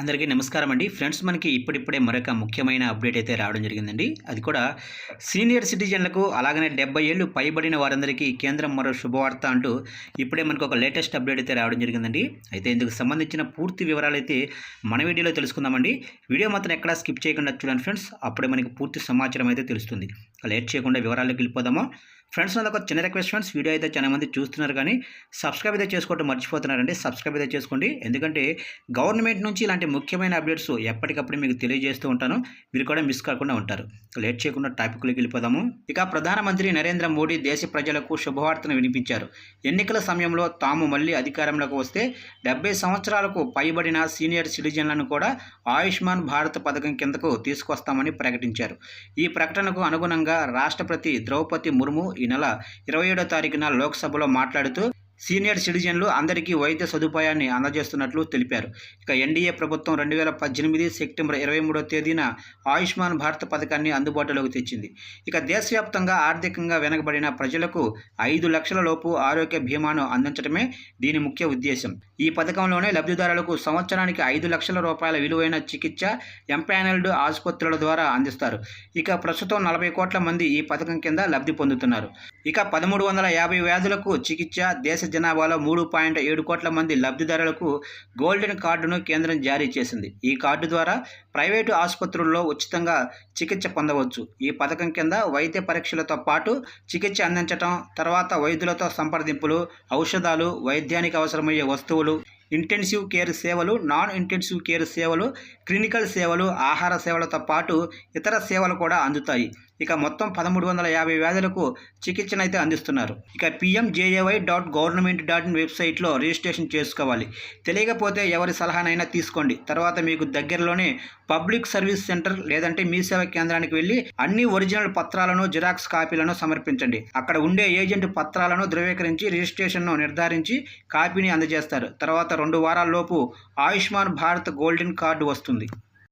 అందరికీ నమస్కారం అండి. ఫ్రెండ్స్ మనకి ఇప్పుడిప్పుడే మరొక ముఖ్యమైన అప్డేట్ అయితే రావడం జరిగిందండి. అది కూడా సీనియర్ సిటిజన్లకు అలాగనే డెబ్బై ఏళ్ళు పైబడిన వారందరికీ కేంద్రం మరో శుభవార్త అంటూ ఇప్పుడే మనకు ఒక లేటెస్ట్ అప్డేట్ అయితే రావడం జరిగిందండి. అయితే ఇందుకు సంబంధించిన పూర్తి వివరాలు అయితే మన వీడియోలో తెలుసుకుందామండి. వీడియో మాత్రం ఎక్కడా స్కిప్ చేయకుండా చూడండి ఫ్రెండ్స్. అప్పుడే మనకి పూర్తి సమాచారం అయితే తెలుస్తుంది. లేట్ చేయకుండా వివరాల్లోకి వెళ్ళిపోదామా? ఫ్రెండ్స్ నాకు ఒక చిన్న రిక్వెస్ట్ ఫ్రెండ్స్ వీడియో అయితే చాలా మంది చూస్తున్నారు కానీ సబ్స్క్రైబ్ అయితే చేసుకోవటం మర్చిపోతున్నారండి. సబ్స్క్రైబ్ అయితే చేసుకోండి. ఎందుకంటే గవర్నమెంట్ నుంచి ఇలాంటి ముఖ్యమైన అప్డేట్స్ ఎప్పటికప్పుడు మీకు తెలియజేస్తూ ఉంటాను. మీరు కూడా మిస్ కాకుండా ఉంటారు. లేట్ చేయకుండా టాపిక్లోకి వెళ్ళిపోదాము. ఇక ప్రధానమంత్రి నరేంద్ర మోడీ దేశ ప్రజలకు శుభవార్తను వినిపించారు. ఎన్నికల సమయంలో తాము మళ్ళీ అధికారంలోకి వస్తే డెబ్బై సంవత్సరాలకు పైబడిన సీనియర్ సిటిజన్లను కూడా ఆయుష్మాన్ భారత్ పథకం కిందకు తీసుకొస్తామని ప్రకటించారు. ఈ ప్రకటనకు అనుగుణంగా రాష్ట్రపతి ద్రౌపది ముర్ము ఈ నెల ఇరవై ఏడో తారీఖున లోక్సభలో మాట్లాడుతూ సీనియర్ సిటిజన్లు అందరికీ వైద్య సదుపాయాన్ని అందజేస్తున్నట్లు తెలిపారు. ఇక ఎన్డీఏ ప్రభుత్వం రెండు వేల పద్దెనిమిది సెప్టెంబర్ ఇరవై మూడో తేదీన ఆయుష్మాన్ భారత్ పథకాన్ని అందుబాటులోకి తెచ్చింది. ఇక దేశవ్యాప్తంగా ఆర్థికంగా వెనకబడిన ప్రజలకు ఐదు లక్షల లోపు ఆరోగ్య బీమాను అందించడమే దీని ముఖ్య ఉద్దేశం. ఈ పథకంలోనే లబ్ధిదారులకు సంవత్సరానికి ఐదు లక్షల రూపాయల విలువైన చికిత్స ఎంపానల్డ్ ఆసుపత్రుల ద్వారా అందిస్తారు. ఇక ప్రస్తుతం నలభై కోట్ల మంది ఈ పథకం కింద లబ్ధి పొందుతున్నారు. ఇక పదమూడు వందల యాభై వ్యాధులకు చికిత్స దేశ జనాభాలో మూడు పాయింట్ ఏడు కోట్ల మంది లబ్ధిదారులకు గోల్డెన్ కార్డును కేంద్రం జారీ చేసింది. ఈ కార్డు ద్వారా ప్రైవేటు ఆసుపత్రుల్లో ఉచితంగా చికిత్స పొందవచ్చు. ఈ పథకం కింద వైద్య పరీక్షలతో పాటు చికిత్స అందించటం తర్వాత వైద్యులతో సంప్రదింపులు ఔషధాలు వైద్యానికి అవసరమయ్యే వస్తువులు ఇంటెన్సివ్ కేర్ సేవలు నాన్ ఇంటెన్సివ్ కేర్ సేవలు క్లినికల్ సేవలు ఆహార సేవలతో పాటు ఇతర సేవలు కూడా అందుతాయి. ఇక మొత్తం పదమూడు వందల యాభై వ్యాధులకు చికిత్సను అయితే అందిస్తున్నారు. ఇక PMJAY dot government dot in వెబ్సైట్లో రిజిస్ట్రేషన్ చేసుకోవాలి. తెలియకపోతే ఎవరి సలహానైనా తీసుకోండి. తర్వాత మీకు దగ్గరలోనే పబ్లిక్ సర్వీస్ సెంటర్ లేదంటే మీ సేవ కేంద్రానికి వెళ్ళి అన్ని ఒరిజినల్ పత్రాలను జిరాక్స్ కాపీలను సమర్పించండి. అక్కడ ఉండే ఏజెంట్ పత్రాలను ధృవీకరించి రిజిస్ట్రేషన్ను నిర్ధారించి కాపీని అందజేస్తారు. తర్వాత రెండు వారాల్లోపు ఆయుష్మాన్ భారత్ గోల్డెన్ కార్డు వస్తుంది.